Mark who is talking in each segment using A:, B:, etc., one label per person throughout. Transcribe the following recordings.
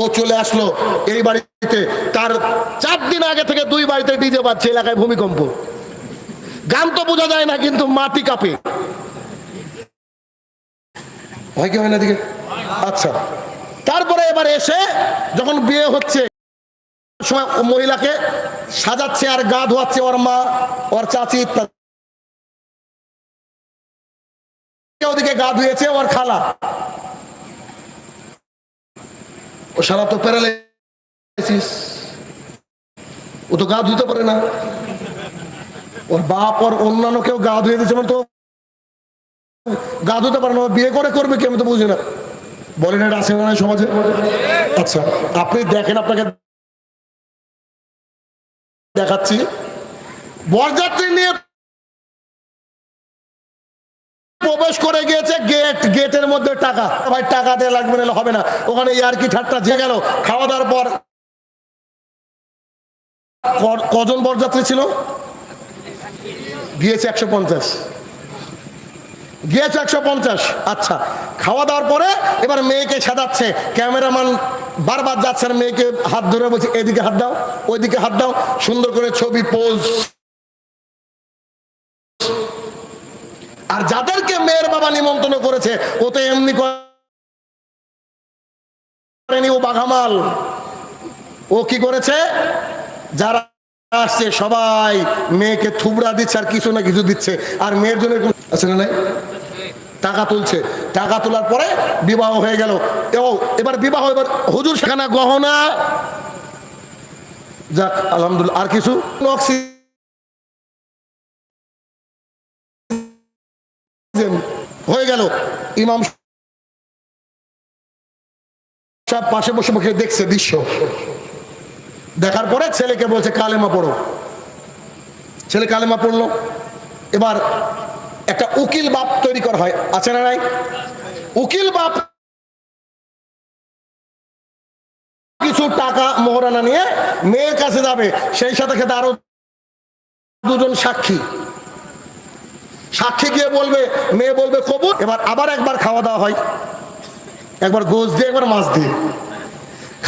A: ও চলে আসলো এই বাড়িতে। তার চার দিন আগে থেকে দুই বাড়িতে ডিজে বাজছে এলাকায় ভূমিকম্প। গান তো বোঝা যায় না, কিন্তু মাটি কাঁপে। হয় কি হয় না দিকে আচ্ছা। তারপরে এবার এসে যখন বিয়ে হচ্ছে, সময় মহিলাকে সাজাচ্ছে আর গা ধোয়াচ্ছে ওর মা, ওর চাচি ইত্যাদি ওদিকে গা ধুয়েছে ওর খালা। ও সারা তো প্যারালাইসিস। ও তো গা ধুতে পারে না। ওর বাপ ওর অন্যান্য কেউ গা ধুয়ে দিয়েছে মানে তো গা ধুতে পারে না বিয়ে করে করবে কি আমি তো বুঝি না। বলেন এটা আছে না সমাজে? আচ্ছা আপনি দেখেন আপনাকে দেখাচ্ছি। বরযাত্রী নিয়ে প্রবেশ করে গিয়েছে গেট গেটের মধ্যে টাকা। ভাই, টাকা লাগবে না হবে না। ওখানে ইয়ার কি ঠাট্টা? যে গেল, খাওয়া দাওয়ার পর কজন বরযাত্রী ছিল? গিয়েছে একশো পঞ্চাশ। গিয়েছে একশো পঞ্চাশ। আচ্ছা খাওয়া দাওয়ার পরে এবার মেয়েকে সাজাচ্ছে। ক্যামেরাম্যান বারবার যাচ্ছে আর মেয়েকে হাত ধরে বলছে, এদিকে হাত দাও, ওইদিকে হাত দাও। সুন্দর করে ছবি পোজ আর মেয়ের বাবা নিমন্ত্রণ করেছে, ও তো এমনি করেনি ও বাঘামাল। ও কি করেছে? যারা আসছে, সবাই মেয়েকে থুবড়া দিচ্ছে আর কিছু না কিছু দিচ্ছে। আর মেয়ের জন্য আছে না নাই? টাকা তুলছে। টাকা তোলার পরে বিবাহ হয়ে গেল। এবার বিবাহ, এবার হুজুর সেখানে গহনা যাক, আলহামদুলিল্লাহ, আর কিছু? অক্সিজেন গেল। ইমাম সাহেব পাশে বসে বসে দেখছে দৃশ্য। দেখার পরে ছেলেকে বলছে, কালেমা পড়ো। ছেলে কালেমা পড়ল। এবার একটা উকিল বাপ তৈরি করা হয়, আছে না নাই? উকিল বাপ কিছু টাকা মোহরানা নিয়ে মেয়ের কাছে যাবে, সেই সাথে খেতে আরও দুজন সাক্ষী। সাক্ষী গিয়ে বলবে, মেয়ে বলবে, কবুল? এবার আবার একবার খাওয়া দাওয়া হয়। একবার গোস দিয়ে, একবার মাছ দিয়ে।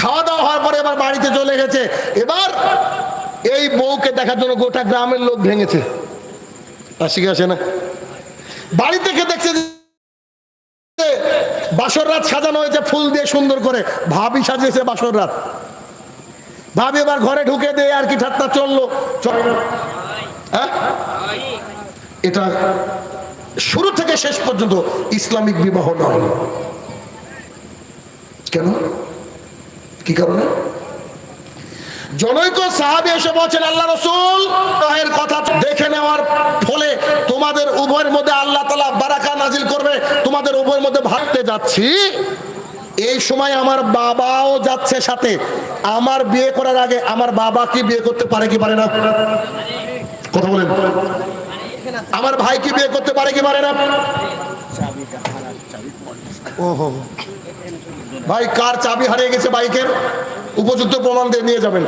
A: খাওয়া দাওয়া হওয়ার পরে এবার বাড়িতে চলে গেছে। এবার এই বউকে দেখার জন্য গোটা গ্রামের লোক ভেঙেছে। আসি আসে না। বাড়ি থেকে দেখছে বাসর রাত সাজানো হয়েছে, ফুল দিয়ে সুন্দর করে। ভাবি সাজিয়েছে বাসর রাত। ভাবি এবার ঘরে ঢুকে দিয়ে আর কি ঠাট্টা চলল। চল হ্যাঁ? এটা শুরু থেকে শেষ পর্যন্ত ইসলামিক বিবাহ নয়। কেন? কি কারণে? জনৈক সাহাবি এসে বলছেন, আল্লাহ রসুল কথা দেখে নেওয়ার ফলে তোমাদের উভয়ের মধ্যে আল্লাহ তালা বারাকা নাজিল করবে, তোমাদের উভয়ের মধ্যে ভাবতে যাচ্ছি। এই সময় আমার বাবাও যাচ্ছে সাথে। আমার বিয়ে করার আগে আমার বাবা কি বিয়ে করতে পারে কি পারে না? কথা বলেন। আমার ভাই কি বিয়ে করতে পারে কি পারে না? ওহো। ভাই, কার চাবি হারিয়ে গেছে বাইকের? উপযুক্ত প্রমাণ দিয়ে নিয়ে যাবেন।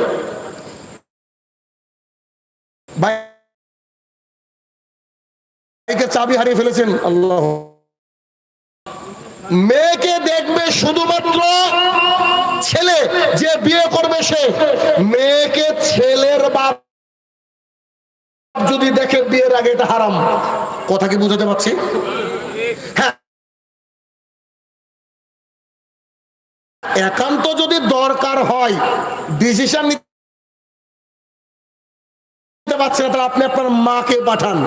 A: চাবি হারিয়ে ফেলেছেন। আল্লাহ। মেয়েকে দেখবে শুধুমাত্র ছেলে, যে বিয়ে করবে সে। মেয়েকে ছেলের বাপ যদি দেখে বিয়ের আগে এটা হারাম, কথা কি বুঝাতে পারছি? হ্যাঁ। একান্ত যদি দরকার হয় ডিসিশন নিতে পারছে না, তাহলে আপনি আপনার মাকে পাঠান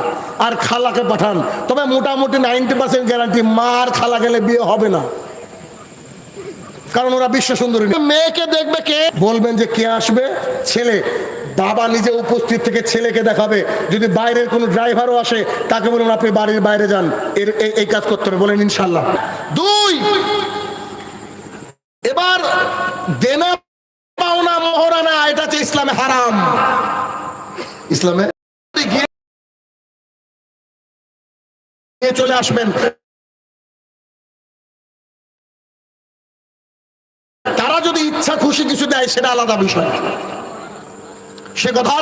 A: আর খালাকে পাঠান। তবে মোটামুটি নাইনটি পার্সেন্ট গ্যারান্টি মা আর খালা গেলে বিয়ে হবে না। কারণ ওরা বিশ্ব সুন্দরী মেয়েকে দেখবে কে? বলবেন যে কে আসবে? ছেলে। বাবা নিজে উপস্থিত থেকে ছেলেকে দেখাবে। যদি বাইরের কোনো ড্রাইভারও আসে, তাকে বলুন, আপনি বাড়ির বাইরে যান। এর এই- কাজ করতে হবে। বলেন ইনশাল্লাহ দুই, এবার দেনা পাওনা মহরানা, এটা হচ্ছে ইসলামে হারাম। ইসলামে চলে আসবেন। তারা যদি ইচ্ছা খুশি কিছু দেয়, সেটা আলাদা বিষয়। সে কথা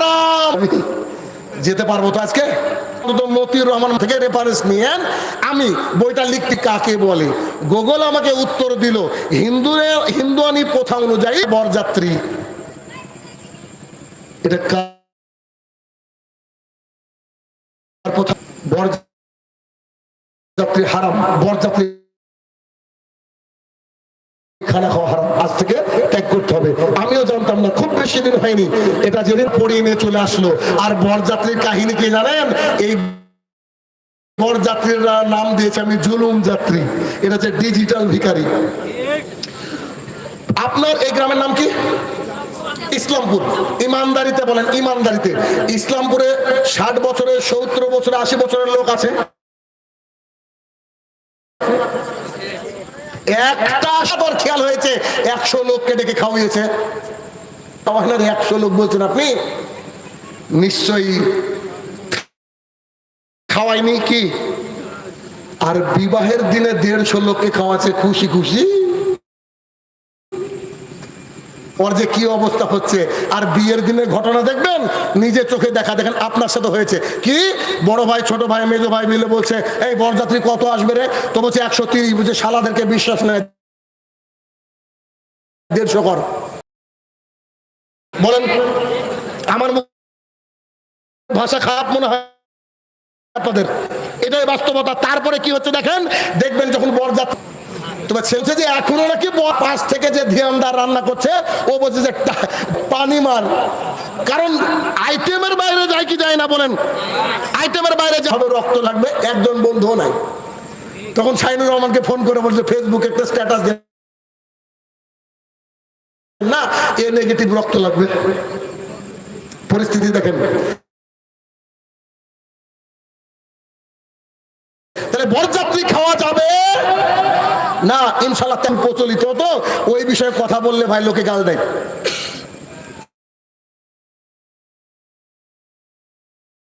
A: যেতে পারব তো আজকে? রেফারেন্স আমি বইটা লিখতে কাকে বলে? আমাকে উত্তর প্রথা অনুযায়ী বরযাত্রী। এটা হারাম। বরযাত্রী হারাম। আজ থেকে করতে হবে। আমিও জানতাম না খুব বেশি হয়নি। এটা যেদিন পড়িয়ে নিয়ে চলে আসলো। আর বরযাত্রীর কাহিনী কি জানেন? এই বরযাত্রীরা নাম দিয়েছে আমি জুলুম যাত্রী। এটা হচ্ছে ডিজিটাল ভিখারি। আপনার এই গ্রামের নাম কি? ইসলামপুর। ইমানদারিতে বলেন, ইমানদারিতে। ইসলামপুরে ষাট বছরের সত্তর বছরের আশি বছরের লোক আছে। একটা খেয়াল হয়েছে, একশো লোককে ডেকে খাওয়িয়েছে। আপনার একশো লোক বলছেন, আপনি নিশ্চয়ই খাওয়াইনি কি? আর বিবাহের দিনে দেড়শো লোককে খাওয়াচ্ছে খুশি খুশি। ওর যে কি অবস্থা হচ্ছে? আর বিয়ের দিনের ঘটনা দেখবেন? নিজে চোখে দেখা দেখেন, আপনার সাথে হয়েছে। কি? বড় ভাই, ছোট ভাই, মেজো ভাই মিলে বলছে, এই বরযাত্রী কত আসবে রে? তো বলছে, একশো তিরিশ। বুঝে শালাদেরকে বিশ্বাস নেয় দেড়শো কর বলেন, আমার ভাষা খারাপ মনে হয় আপনাদের। এটাই বাস্তবতা। তারপরে কি হচ্ছে দেখেন, দেখবেন যখন বরযাত্রী যে নাকি পাশ থেকে যে রান্না করছে, ও বলছে যে কারণ আইটেমের বাইরে যায় কি বলেন। আইটেমের বাইরে রক্ত লাগবে, একজন বন্ধুও নাই। তখন শাইনুর রহমানকে ফোন করে বলছে, ফেসবুকে একটা স্ট্যাটাস না, এ নেগেটিভ রক্ত লাগবে। পরিস্থিতি দেখেন। তাহলে বরযাত্রী খাওয়া যাবে? না ইনশাল্লাহ প্রচলিত তো, ওই বিষয়ে কথা বললে ভাই লোকে গাল দেয়।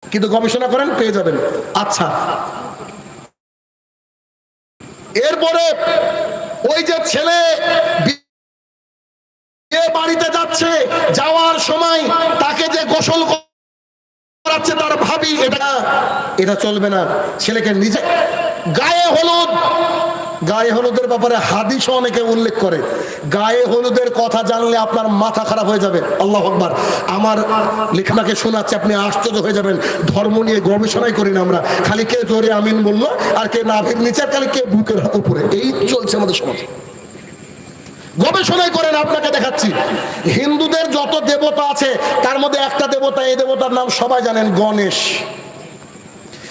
A: কিন্তু গবেষণা করেন, পেয়ে যাবেন। আচ্ছা। এরপরে ওই যে ছেলে বিয়ে বাড়িতে যাচ্ছে, যাওয়ার সময় তাকে যে গোসল করাচ্ছে তার ভাবি, এটা এটা চলবে না। ছেলেকে নিজে, গায়ে হলুদ, গায়ে হলুদের ব্যাপারে হাদিস অনেকে উল্লেখ করে। গায়ে হলুদের কথা জানলে আপনার মাথা খারাপ হয়ে যাবে। আল্লাহ আকবার। আমার লেখনাকে শোনাচ্ছে, আপনি আশ্চর্য হয়ে যাবেন। ধর্ম নিয়ে গবেষণাই করি না আমরা। খালি কে জোরে আমিন বলল আর কে নাভির নিচে খালি কে বুকের উপরে। এই চলছে আমাদের সমাজে। গবেষণাই করেন, আপনাকে দেখাচ্ছি। হিন্দুদের যত দেবতা আছে, তার মধ্যে একটা দেবতা, এই দেবতার নাম সবাই জানেন গণেশ।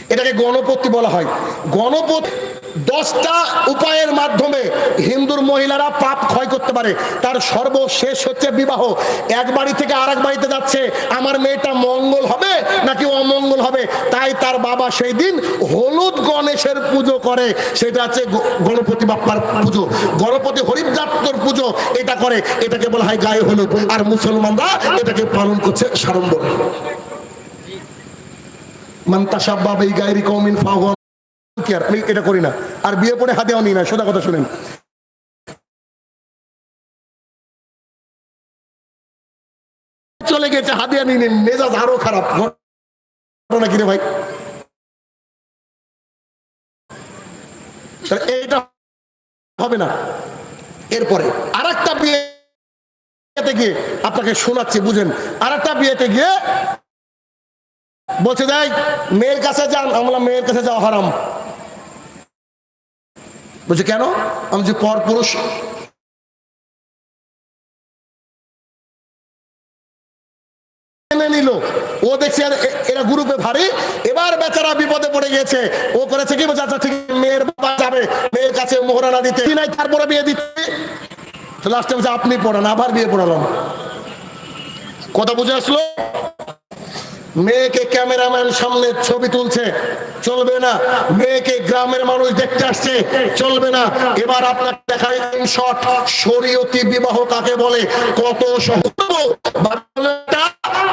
A: এটাকে গণপতি বলা হয়। গণপতি দশটা উপায়ের মাধ্যমে হিন্দুর মহিলারা পাপ ক্ষয় করতে পারে। তার সর্বশেষ হচ্ছে বিবাহ। এক বাড়ি থেকে আরেক বাড়িতে যাচ্ছে। আমার মেয়েটা মঙ্গল হবে নাকি অমঙ্গল হবে? তাই তার বাবা সেই দিন হলুদ গণেশের পুজো করে। সেটা গ- গণপতি বাপ্পার পুজো। গণপতি হরিদাত্তর পুজো এটা করে। এটাকে বলা হয় গায়ে হলুদ। আর মুসলমানরা এটাকে পালন করছে সাড়ম্বর। মান্তাসাব্বা এই গায়রি কৌমিন ফাহুয়া কি আর? আমি এটা করি না। আর বিয়ে পড়ে হাতেও নিই না সোজা কথা শুনেন। চলে গেছে হাতিয়া নিয়ে মেজাজ আরও খারাপ। ঘটনা কি রে ভাই? এইটা হবে না। এরপরে আর একটা বিয়েতে গিয়ে আপনাকে শোনাচ্ছি, বুঝেন। আর একটা বিয়েতে গিয়ে বলছে যাই মেয়ের কাছে যান, আমরা মেয়ের কাছে যাওয়া হারাম। বলছে, কেন? আমি যে পর পুরুষ। নিল। ও দেখছে এরা গ্রুপে ভারী। এবার বেচারা বিপদে পড়ে গেছে ও করেছে কি? বলছে আচ্ছা ঠিক, মেয়ের বাবা যাবে। মেয়ের কাছে মোহরানা দিতে। নাই, তারপরে বিয়ে দিতে। লাস্টে বলছে, আপনি পড়ান, আবার বিয়ে পড়ালাম। কথা বুঝে আসলো? মেয়েকে ক্যামেরাম্যান সামনে ছবি তুলছে, চলবে না। মেয়েকে গ্রামের মানুষ দেখতে আসছে, চলবে না। এবার আপনার দেখায় শট শরীয়তি বিবাহ কাকে বলে? কত সহজ।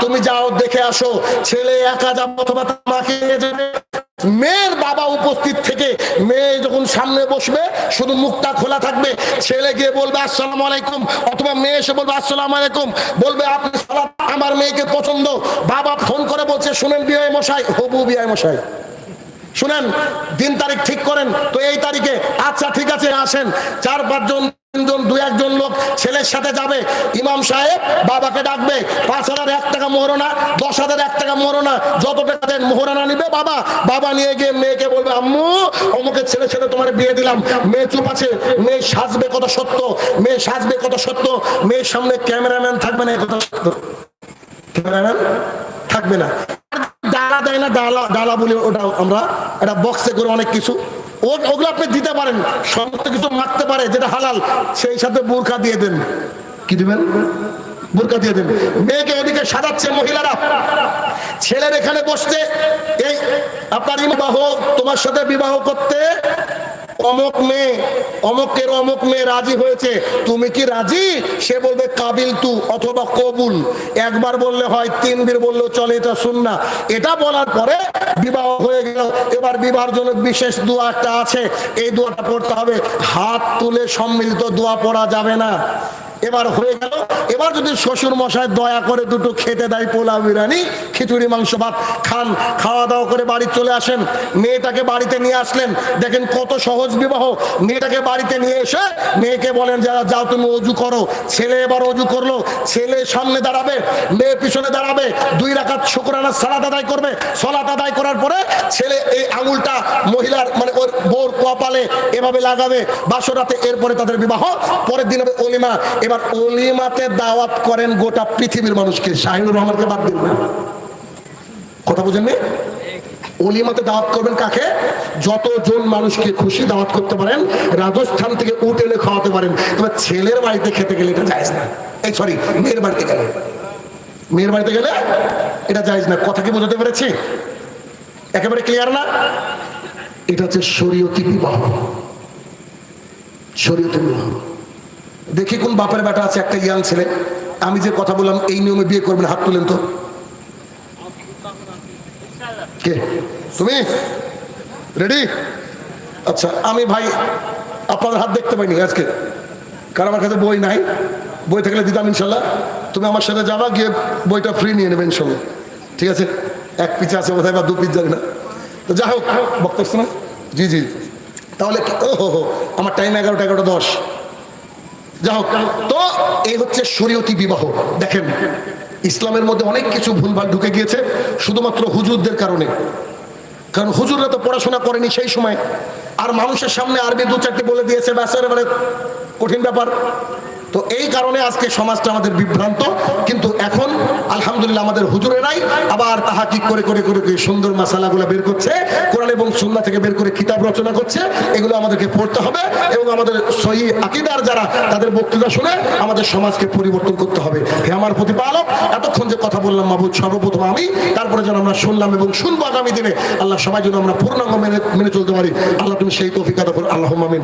A: তুমি যাও, দেখে আসো। ছেলে একা যাব, অথবা মাকে যাবে। মেয়ের বাবা উপস্থিত থেকে মেয়ে যখন সামনে বসবে, শুধু মুখটা খোলা থাকবে। ছেলে গিয়ে বলবে, আসসালাম আলাইকুম, অথবা মেয়ে এসে বলবে, আসসালাম আলাইকুম, বলবে, আপনি আমার মেয়েকে পছন্দ। বাবা ফোন করে বলছে, শুনেন বিয়ে মশাই, হবু বিয়ে মশাই। শুনেন, দিন তারিখ ঠিক করেন? তো এই তারিখে। আচ্ছা ঠিক আছে, আসেন। চার পাঁচজন তিনজন দু একজন লোক ছেলের সাথে যাবে। ইমাম সাহেব বাবাকে ডাকবে, পাঁচ হাজার এক টাকা মোহরনা, দশ হাজার এক টাকা মোহরনা, যত টাকা দেন মোহরানা নিবে বাবা। বাবা নিয়ে গিয়ে মেয়েকে বলবে, আম্মু, অমুকের ছেলের সাথে তোমার বিয়ে দিলাম। মেয়ে চুপ আছে, মেয়ে সাজবে কত সত্য, মেয়ে সাজবে কত সত্য, মেয়ের সামনে ক্যামেরাম্যান থাকবে না কথা সত্য। ক্যামেরাম্যান থাকবে না। ডালা দেয় না ডালা ডালা বলি ওটা আমরা, এটা বক্সে করে অনেক কিছু। ওগুলো আপনি দিতে পারেন। সমস্ত কিছু মারতে পারে, যেটা হালাল, সেই সাথে বোরখা দিয়ে দেন। কি দিবেন? বোরকা দিয়ে দেন। মেয়েকে ওদিকে সাজাচ্ছে মহিলারা। ছেলের এখানে বসতে, এই আপনার বিবাহ তোমার সাথে বিবাহ করতে অমুক মেয়ে, অমুকের অমুক মেয়ে রাজি হয়েছে। তুমি কি রাজি? সে বলবে, কাবিল তু অথবা কবুল। একবার বললে হয়, তিনবার বললেও চলে, এটা শুন না এটা বলার পরে বিবাহ হয়ে গেল। এবার বিবাহের জন্য বিশেষ দোয়া একটা আছে। এই দোয়াটা পড়তে হবে। হাত তুলে সম্মিলিত দোয়া পড়া যাবে না। এবার হয়ে গেল। এবার যদি শ্বশুর মশাই দয়া করে দুটো খেতে দেয় পোলাও বিরিয়ানি, খিচুড়ি, মাংস, ভাত, খান, খাওয়া দাওয়া করে বাড়ি চলে আসেন। মেয়েটাকে বাড়িতে নিয়ে আসলেন। দেখেন কত সহজ বিবাহ। মেয়েটাকে বাড়িতে নিয়ে এসে মেয়েকে বলেন যারা যাও, তুমি অজু করো। ছেলে এবার অজু করল। ছেলে সামনে দাঁড়াবে, মেয়ে পিছনে দাঁড়াবে, দুই রাখাত শুক্রানা সালাদ আদায় করবে। সলাত আদায় করার পরে ছেলে এই আঙুলটা মহিলার মানে ওর বোর কপালে এভাবে লাগাবে। বাসরাতে এরপরে তাদের বিবাহ, পরের দিন হবে অলিমা। এবার অলিমাতে দাওয়াত করেন গোটা পৃথিবীর মানুষকে। শাহিনুর রহমানকে বাদ দিন না। কথা বুঝেননি অলিমাতে দাওয়াত করবেন কাকে? যতজন মানুষকে খুশি দাওয়াত করতে পারেন, রাজস্থান থেকে উট এনে খাওয়াতে পারেন। এবার ছেলের বাড়িতে খেতে গেলে এটা যায় না। এই সরি মেয়ের বাড়িতে গেলে। মেয়ের বাড়িতে গেলে এটা যায় না। কথা কি বোঝাতে পেরেছি? একেবারে ক্লিয়ার না? এটা হচ্ছে শরীয়তি বিবাহ। শরীয়তি বিবাহ। দেখি কোন বাপের বেটা আছে, একটা ইয়াং ছেলে। আমি যে কথা বললাম, এই নিয়মে বিয়ে করবেন, হাত তুলেন তো। কে? তুমি? রেডি আচ্ছা আমি ভাই, আপনাদের হাত দেখতে পাইনি আজকে। কারণ আমার কাছে বই নাই। বই থাকলে দিতাম ইনশাল্লাহ। তুমি আমার সাথে যাবা, গিয়ে বইটা ফ্রি নিয়ে নেবে ইনশাল্লাহ। ঠিক আছে? এক পিচ আছে বোধহয় বা দু পিচ জানি না। তো যাই হোক, বক্তব্য জি জি। তাহলে ও, হো হো। আমার টাইম এগারোটা এগারোটা দশ। তো এই হচ্ছে শরীয়তি বিবাহ। দেখেন, ইসলামের মধ্যে অনেক কিছু ভুলভাল ঢুকে গিয়েছে, শুধুমাত্র হুজুরদের কারণে। কারণ হুজুররা তো পড়াশোনা করেনি সেই সময়। আর মানুষের সামনে আরবি দু চারটি বলে দিয়েছে ব্যাসের এবারে কঠিন ব্যাপার। তো এই কারণে আজকে সমাজটা আমাদের বিভ্রান্ত। কিন্তু আলহামদুলিল্লাহ আমাদের হুজুরেরাই আবার তাহা কি করে করে করে সুন্দর মাসালাগুলো বের করছে, কোরআন এবং সুন্নাহ থেকে বের করে কিতাব রচনা করছে, এগুলো আমাদেরকে পড়তে হবে এবং আমাদের সহি আকিদার যারা, তাদের বক্তৃতা শুনে আমাদের সমাজকে পরিবর্তন করতে হবে। হে আমার প্রতিপালক, এতক্ষণ যে কথা বললাম মাহবুদ সর্বপ্রথম আমি, তারপরে যেন আমরা শুনলাম এবং শুনব আগামী দিনে, আল্লাহ সবাই যেন আমরা পূর্ণাঙ্গ মেনে মেনে চলতে পারি। আল্লাহ তুমি সেই তৌফিক আদা আল্লাহ মামিন